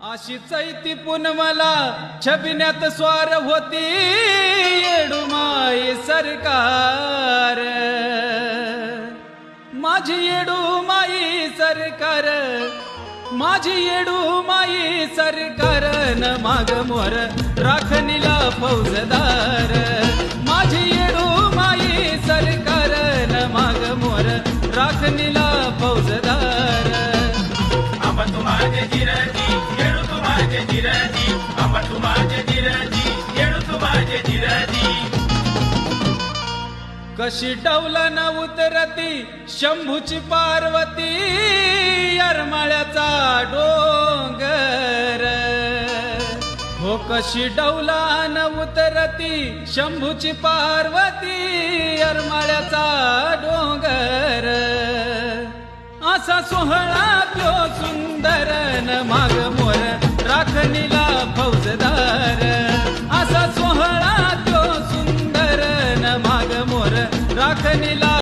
अशी चैती पुनमला छबिन्यात स्वार होती येडूमाई सरकार. माझी येडूमाई सरकार माझी येडूमाई सरकार न माग मोर राखणीला फौजदार. माझी येडूमाई सरकार न माग मोर राखणीला फौजदार. तू माझे जिरजी कशी उतरती शंभूची पार्वती अरमाळ्याचा डोंगर. हो कशी डवला न उतरती शंभूची पार्वती अरमाळ्याचा डोंगर. असा सोहळा तो सुंदर न माग मोर राखणी राखनिला